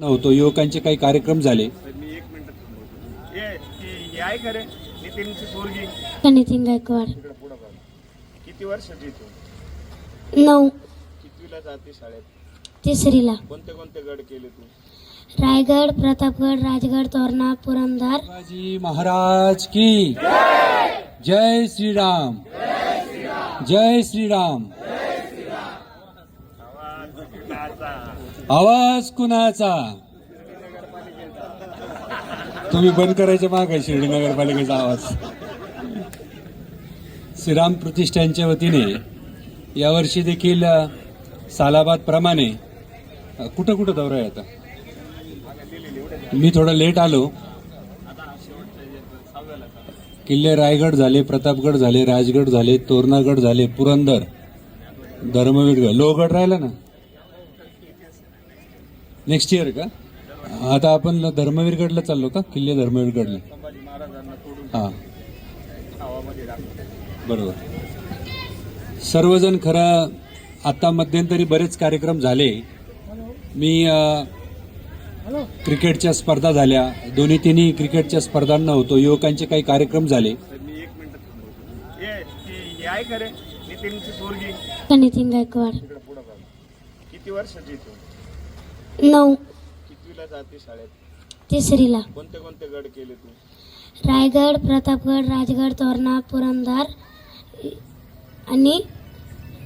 नव्हतो. युवकांचे काही कार्यक्रम झाले. हे नितीन गायकवाड? किती वर्षाची तू? नऊ. कितवीला जाते शाळेत? तिसरीला. कोणते कोणते गड केले तू? रायगड प्रतापगड राजगड तोरणा पुरंदर. शिवाजी महाराज की जय श्रीराम. जय श्रीराम. आवाज कुणाचा? तुम्ही बंद करायचे माग आहे शिर्डी नगरपालिकेचा आवाज. श्रीराम प्रतिष्ठानच्या वतीने यावर्षी देखील सालाबाद प्रमाणे कुठं कुठं दौरा आहे आता? मी थोडं लेट आलो. किल्ले रायगड झाले प्रतापगड झाले राजगड झाले तोरणागड झाले पुरंदर धर्मवीरगड लोहगड राहिला ना? नेक्स्ट इयर का? आता आपण धर्मवीरगडला चाललो का? किल्ले धर्मवीरगडला. संभाजी महाराजांना तोडून हा. बरोबर. सर्वजण खरं आता मध्यंतरी बरेच कार्यक्रम झाले. मी क्रिकेटच्या स्पर्धा झाल्या. दोन्ही तिन्ही क्रिकेटच्या स्पर्धांना होतो. युवकांचे काही कार्यक्रम झाले. हे नितीन गायकवाड. किती वर्षाची तू नऊ. कितवीला जाते शाळेत? तिसरीला. कोणते कोणते गड केले तू? रायगड प्रतापगड राजगड तोरणा पुरंदर आणि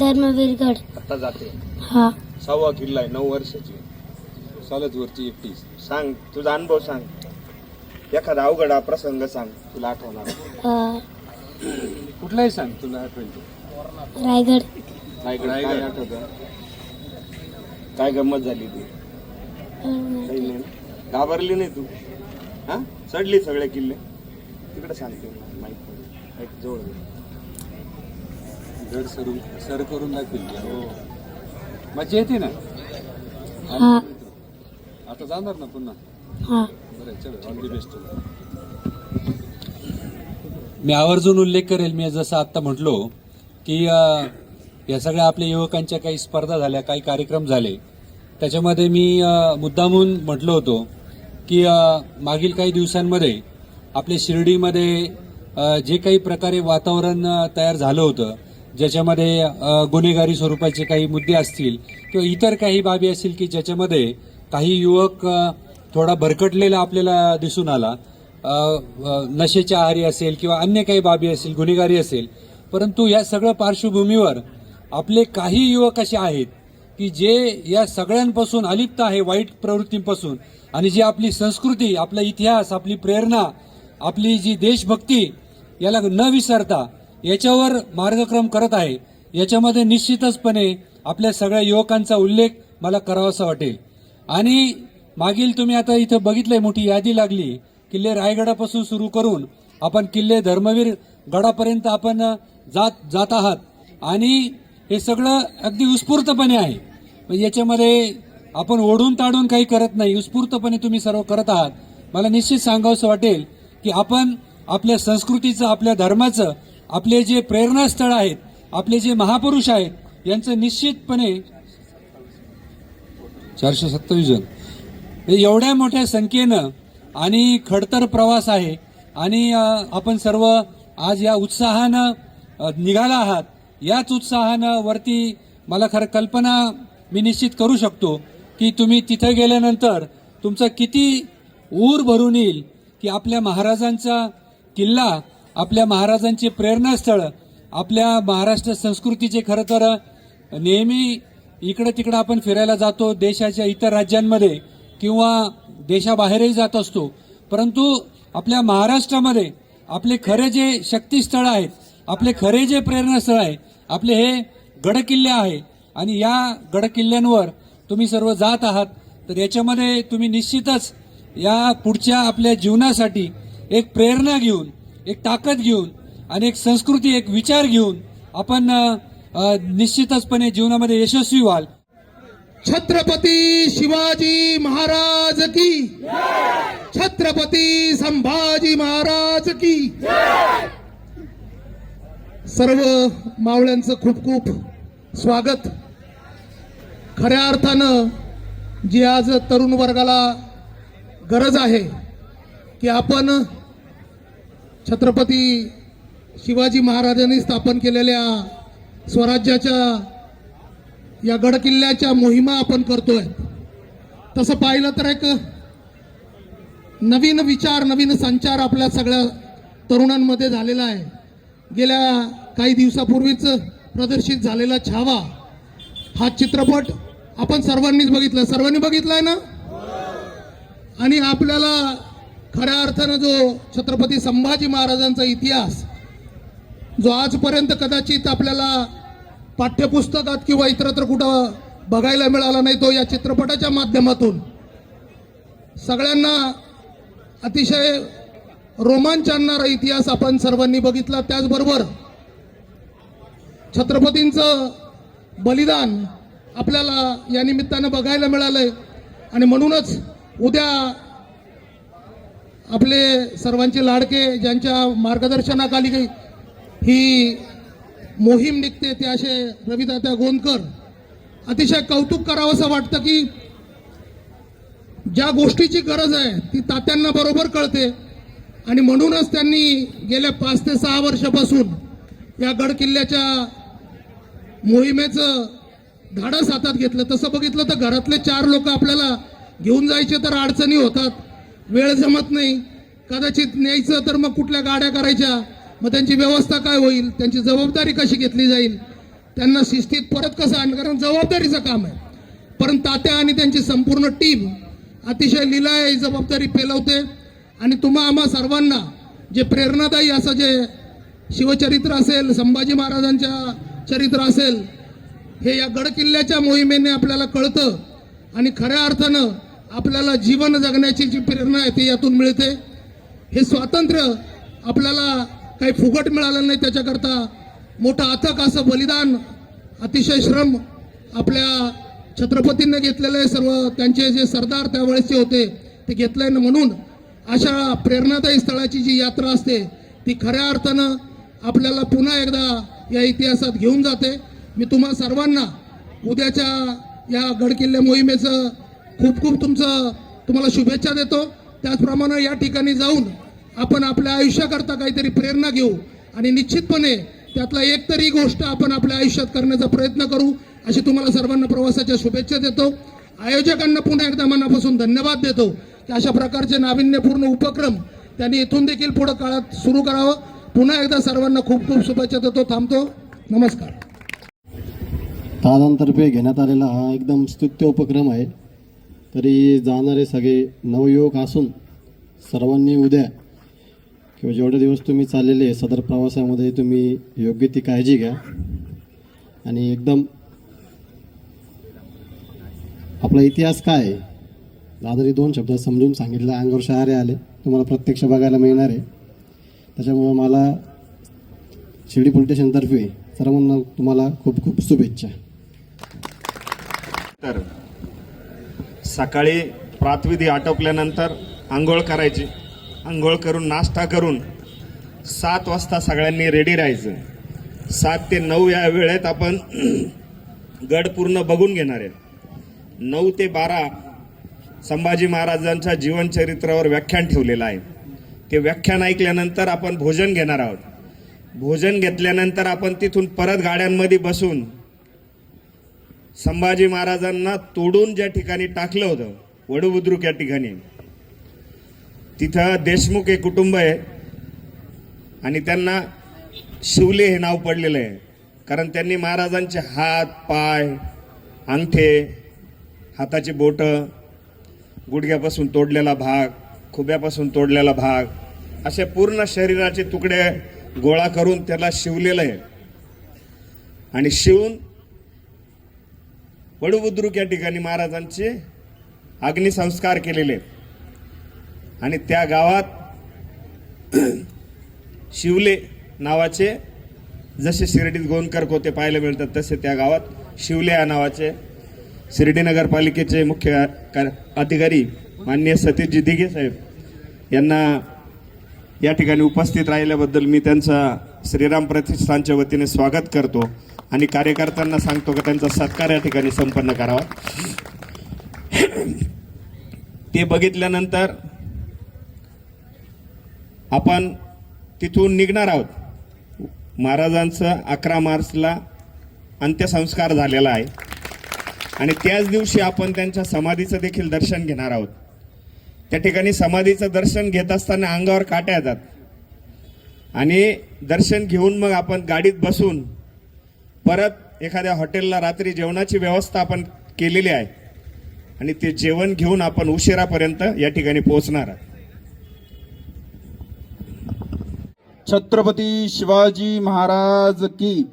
धर्मवीरगड आता जाते. हा. सहावा किल्ला आहे नऊ वर्षाची. चालत वरची एकटीच. सांग तुझा अनुभव सांग. एखादा अवघड प्रसंग सांग तुला आठवणार. अ, कुठलाही सांग तुला आठवेल ते. रायगड. रायगड काय आठवतं? काय गंमत झाली ती? काही नाही. ना? घाबरली नाही तू. हा? चढली सगळे किल्ले. तिकडे मला माहीत पडेल. एक जवळ घे. गड सरून सर करून दाखवेल. हो. मजा येते ना? हा. आता जाणार ना पुन्हा? हा. बरं चलो ऑल दी बेस्ट मी आवर्जून उल्लेख करेल. मी जसं आत्ता म्हटलो की या सगळ्या आपल्या युवकांच्या काही स्पर्धा झाल्या काही कार्यक्रम झाले. त्याच्यामध्ये मी मुद्दामून म्हटलो होतो की मागील काही दिवसांमध्ये आपल्या शिर्डीमध्ये जे काही प्रकारे वातावरण तयार झालं होतं ज्याच्यामध्ये गुन्हेगारी स्वरूपाचे काही मुद्दे असतील किंवा इतर काही बाबी असतील की ज्याच्यामध्ये काही युवक थोडा भरकटलेला आपल्याला दिसून आला नशेच्या आहारी असेल किंवा अन्य काही बाबी असेल गुन्हेगारी असेल परंतु या सगळ्या पार्श्वभूमीवर आपले काही युवक असे आहेत की जे या सगळ्यांपासून अलिप्त आहे वाईट प्रवृत्तींपासून आणि जी आपली संस्कृती आपला इतिहास आपली प्रेरणा आपली जी देशभक्ती याला न विसरता याच्यावर मार्गक्रम करत आहे. याच्यामध्ये निश्चितचपणे आपल्या सगळ्या युवकांचा उल्लेख मला करावासा वाटेल. आणि मागील तुम्ही आता इथं बघितलंय मोठी यादी लागली किल्ले रायगडापासून सुरू करून आपण किल्ले धर्मवीर गडापर्यंत आपण जात जात आहात. आणि हे सगळं अगदी उत्स्फूर्तपणे आहे. म्हणजे याच्यामध्ये आपण ओढून ताडून काही करत नाही. उत्स्फूर्तपणे तुम्ही सर्व करत आहात. मला निश्चित सांगावंसं वाटेल की आपण आपल्या संस्कृतीचं आपल्या धर्माचं आपले जे प्रेरणास्थळ आहेत आपले जे महापुरुष आहेत यांचं निश्चितपणे चारशे सत्तावीस जण. एवढ्या मोठ्या संख्येनं आणि खडतर प्रवास आहे आणि आपण सर्व आज या उत्साहानं निघाला आहात. याच उत्साहानं वरती मला खरं कल्पना मी निश्चित करू शकतो की तुम्ही तिथं गेल्यानंतर तुमचं किती ऊर भरून येईल की आपल्या महाराजांचा किल्ला आपल्या महाराजांचे प्रेरणास्थळ आपल्या महाराष्ट्र संस्कृतीचे खरं तर नेहमी इकडं तिकडं आपण फिरायला जातो देशाच्या इतर राज्यांमध्ये किंवा देशाबाहेरही जात असतो. परंतु आपल्या महाराष्ट्रामध्ये आपले खरे जे शक्तीस्थळ आहेत आपले खरे जे प्रेरणास्थळ आहे आपले हे गडकिल्ले आहे. आणि या गडकिल्ल्यांवर तुम्ही सर्व जात आहात. तर याच्यामध्ये तुम्ही निश्चितच या पुढच्या आपल्या जीवनासाठी एक प्रेरणा घेऊन एक ताकद घेऊन आणि एक संस्कृती एक विचार घेऊन आपण निश्चितचपणे जीवनामध्ये यशस्वी व्हाल. छत्रपती शिवाजी महाराज की छत्रपती संभाजी महाराज की सर्व मावळ्यांचं खूप खूप स्वागत. खऱ्या अर्थानं जी आज तरुण वर्गाला गरज आहे की आपण छत्रपती शिवाजी महाराजांनी स्थापन केलेल्या स्वराज्याच्या या गडकिल्ल्याच्या मोहिमा आपण करतोय. तसं पाहिलं तर एक नवीन विचार नवीन संचार आपल्या सगळ्या तरुणांमध्ये झालेला आहे. गेल्या काही दिवसापूर्वीच प्रदर्शित झालेला छावा हा चित्रपट आपण सर्वांनीच बघितला. सर्वांनी बघितलाय ना? आणि आपल्याला खऱ्या अर्थानं जो छत्रपती संभाजी महाराजांचा इतिहास जो आजपर्यंत कदाचित आपल्याला पाठ्यपुस्तकात किंवा इतरत्र कुठं बघायला मिळाला नाही तो या चित्रपटाच्या माध्यमातून. सगळ्यांना अतिशय रोमांच आणणारा इतिहास आपण सर्वांनी बघितला. त्याचबरोबर छत्रपतींचं बलिदान आपल्याला या निमित्तानं बघायला मिळालंय. आणि म्हणूनच उद्या आपले सर्वांचे लाडके ज्यांच्या मार्गदर्शनाखाली काही ही मोहीम निघते ते असे रविदात्या गोंदकर. अतिशय कौतुक करावंसं वाटतं की ज्या गोष्टीची गरज आहे ती तात्यांना बरोबर कळते. आणि म्हणूनच त्यांनी गेल्या पाच ते सहा वर्षापासून या गड किल्ल्याच्या मोहिमेचं धाडस हातात घेतलं. तसं बघितलं तर घरातले चार लोक आपल्याला घेऊन जायचे तर अडचणी होतात. वेळ जमत नाही. कदाचित न्यायचं तर मग कुठल्या गाड्या करायच्या? मग त्यांची व्यवस्था काय होईल? त्यांची जबाबदारी कशी घेतली जाईल? त्यांना शिस्तीत परत कसं आणलं कारण जबाबदारीचं काम आहे. पण तात्या आणि त्यांची संपूर्ण टीम अतिशय लिलाय ही जबाबदारी पेलवते. आणि तुम्हा आम्हा सर्वांना जे प्रेरणादायी असं जे शिवचरित्र असेल संभाजी महाराजांच्या चरित्र असेल हे या गडकिल्ल्याच्या मोहिमेने आपल्याला कळतं आणि खऱ्या अर्थानं आपल्याला जीवन जगण्याची जी प्रेरणा आहे ती यातून मिळते. हे स्वातंत्र्य आपल्याला काही फुकट मिळालं नाही त्याच्याकरता मोठं अथक असं बलिदान अतिशय श्रम आपल्या छत्रपतींनी घेतलेलं आहे. सर्व त्यांचे जे सरदार त्यावेळेसचे होते ते घेतलंय ना म्हणून अशा प्रेरणादायी स्थळाची जी यात्रा असते ती खऱ्या अर्थानं आपल्याला पुन्हा एकदा या इतिहासात घेऊन जाते. मी तुम्हा सर्वांना उद्याच्या या गडकिल्ले मोहिमेचं खूप खूप तुमचं तुम्हाला शुभेच्छा देतो. त्याचप्रमाणे या ठिकाणी जाऊन आपण आपल्या आयुष्याकरता काहीतरी प्रेरणा घेऊ आणि निश्चितपणे त्यातला एक तरी गोष्ट आपण आपल्या आयुष्यात करण्याचा प्रयत्न करू अशी तुम्हाला सर्वांना प्रवासाच्या शुभेच्छा देतो. आयोजकांना पुन्हा एकदा मनापासून धन्यवाद देतो की अशा प्रकारचे नाविन्यपूर्ण उपक्रम त्यांनी इथून देखील पुढं काळात सुरू करावं. पुन्हा एकदा सर्वांना खूप खूप शुभेच्छा देतो. थांबतो. नमस्कार. दादांतर्फे घेण्यात आलेला हा एकदम स्तुत्य उपक्रम आहे. तरी जाणारे सगळे नवयुवक असून सर्वांनी उद्या किंवा जेवढे दिवस तुम्ही चाललेले सदर प्रवासामध्ये तुम्ही योग्य ती काळजी घ्या. आणि एकदम आपला इतिहास काय आहे? दादानी दोन शब्द समजून सांगितलं. अंगोर शहारे आले. तुम्हाला प्रत्यक्ष बघायला मिळणार आहे. त्याच्यामुळं मला शिर्डी पोलीस स्टेशनतर्फे सर्वांना तुम्हाला खूप खूप शुभेच्छा. तर सकाळी प्रातविधी आटोपल्यानंतर आंघोळ करायची. आंघोळ करून नाश्ता करून सात वाजता सगळ्यांनी रेडी राहायचं. सात ते नऊ या वेळेत आपण गड पूर्ण बघून घेणार आहे. नऊ ते बारा संभाजी महाराजांच्या जीवनचरित्रावर व्याख्यान ठेवलेलं आहे. ते व्याख्यान ऐकल्यानंतर आपण भोजन घेणार आहोत. भोजन घेतल्यानंतर आपण तिथून परत गाड्यांमध्ये बसून संभाजी महाराजांना तोडून ज्या ठिकाणी टाकलं होतं वडुबुद्रुक या ठिकाणी तिथं देशमुख हे कुटुंब आहे आणि त्यांना शिवले हे नाव पडलेलं आहे. कारण त्यांनी महाराजांचे हात पाय अंगठे हाताची बोटं गुडघ्यापासून तोडलेला भाग खुब्यापासून तोडलेला भाग असे पूर्ण शरीराचे तुकडे गोळा करून त्याला शिवलेलं आहे. आणि शिवून वडुबुद्रुक या ठिकाणी महाराजांचे अग्निसंस्कार केलेले आणि त्या गावात शिवले नावाचे जसे शिर्डीत गोंदकर कोते पाहायला मिळतात तसे त्या गावात शिवले या नावाचे शिर्डी नगरपालिकेचे मुख्य अधिकारी माननीय सतीशजी दिघे साहेब यांना या ठिकाणी उपस्थित राहिल्याबद्दल मी त्यांचा श्रीराम प्रतिष्ठानच्या वतीने स्वागत करतो आणि कार्यकर्त्यांना सांगतो की त्यांचा सत्कार या ठिकाणी संपन्न करावा. ते बघितल्यानंतर आपण तिथून निघणार आहोत. महाराजांचं अकरा मार्चला अंत्यसंस्कार झालेला आहे. आणि त्याच दिवशी आपण त्यांच्या समाधीचं देखील दर्शन घेणार आहोत. त्या ठिकाणी समाधीचं दर्शन घेत असताना अंगावर काट्या येतात. आणि दर्शन घेऊन मग आपण गाडीत बसून परत एखाद्या हॉटेलला रात्री जेवणाची व्यवस्था आपण केलेली आहे. आणि ते जेवण घेऊन आपण उशिरापर्यंत या ठिकाणी पोहोचणार आहोत. छत्रपती शिवाजी महाराज की.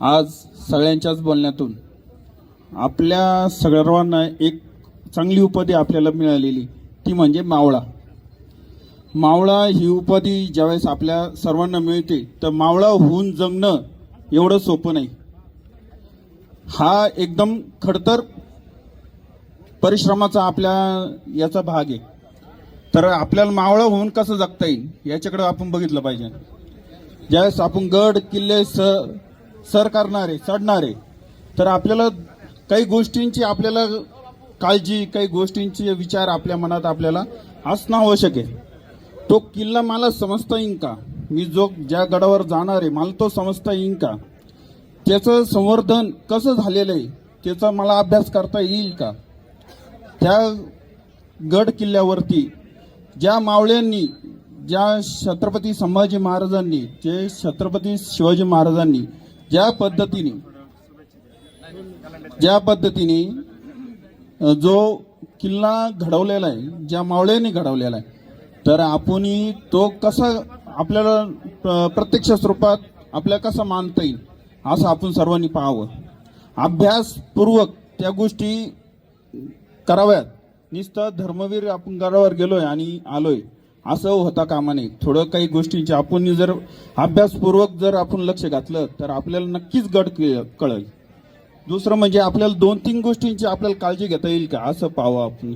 आज सगळ्यांच्याच बोलण्यातून. आपल्या सर्वांना एक चांगली उपाधी आपल्याला मिळालेली ती म्हणजे मावळा. मावळा ही उपाधी ज्यावेळेस आपल्या सर्वांना मिळते तर मावळा होऊन जगणं एवढं सोपं नाही. हा एकदम खडतर परिश्रमाचा आपल्या याचा भाग आहे. तर आपल्याला मावळा होऊन कसं जगता येईल याच्याकडे आपण बघितलं पाहिजे. ज्यावेळेस आपण गड किल्ले स सर करणारे चढणारे तर आपल्याला काही गोष्टींची आपल्याला काळजी काही गोष्टींचे विचार आपल्या मनात आपल्याला असणं आवश्यक आहे. तो किल्ला मला समजता येईन का? मी जो ज्या गडावर जाणार आहे मला तो समजता येईन का? त्याचं संवर्धन कसं झालेलं आहे त्याचा मला अभ्यास करता येईल का? त्या गड किल्ल्यावरती ज्या मावळ्यांनी ज्या छत्रपती संभाजी महाराजांनी जे छत्रपती शिवाजी महाराजांनी ज्या पद्धतीने ज्या पद्धतीने जो किल्ला घडवलेला आहे ज्या मावळ्यांनी घडवलेला आहे तर आपणही तो कसा आपल्याला प्रत्यक्ष स्वरूपात आपल्याला कसा मानता येईल असं आपण सर्वांनी पाहावं. अभ्यासपूर्वक त्या गोष्टी कराव्यात. नुसतं धर्मवीर आपण गडावर गेलोय आणि आलोय असं होता कामा नये. थोडं काही गोष्टींचे आपण जर अभ्यासपूर्वक जर आपण लक्ष घातलं तर आपल्याला नक्कीच गड कळ- कळेल. दुसरं म्हणजे आपल्याला दोन तीन गोष्टींची आपल्याला काळजी घेता येईल का? असं पाहावं आपण.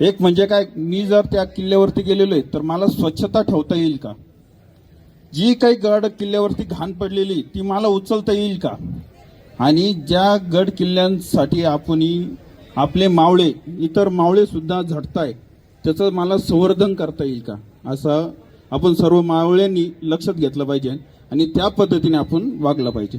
एक म्हणजे काय मी जर त्या किल्ल्यावरती गेलेलो आहे तर मला स्वच्छता ठेवता येईल का? जी काही गड किल्ल्यावरती घाण पडलेली ती मला उचलता येईल का? आणि ज्या गड किल्ल्यांसाठी आपण आपले मावळे इतर मावळे सुद्धा झटताय त्याचं मला संवर्धन करता येईल का? असं आपण सर्व मावळ्यांनी लक्षात घेतलं पाहिजे आणि त्या पद्धतीने आपण वागलं पाहिजे.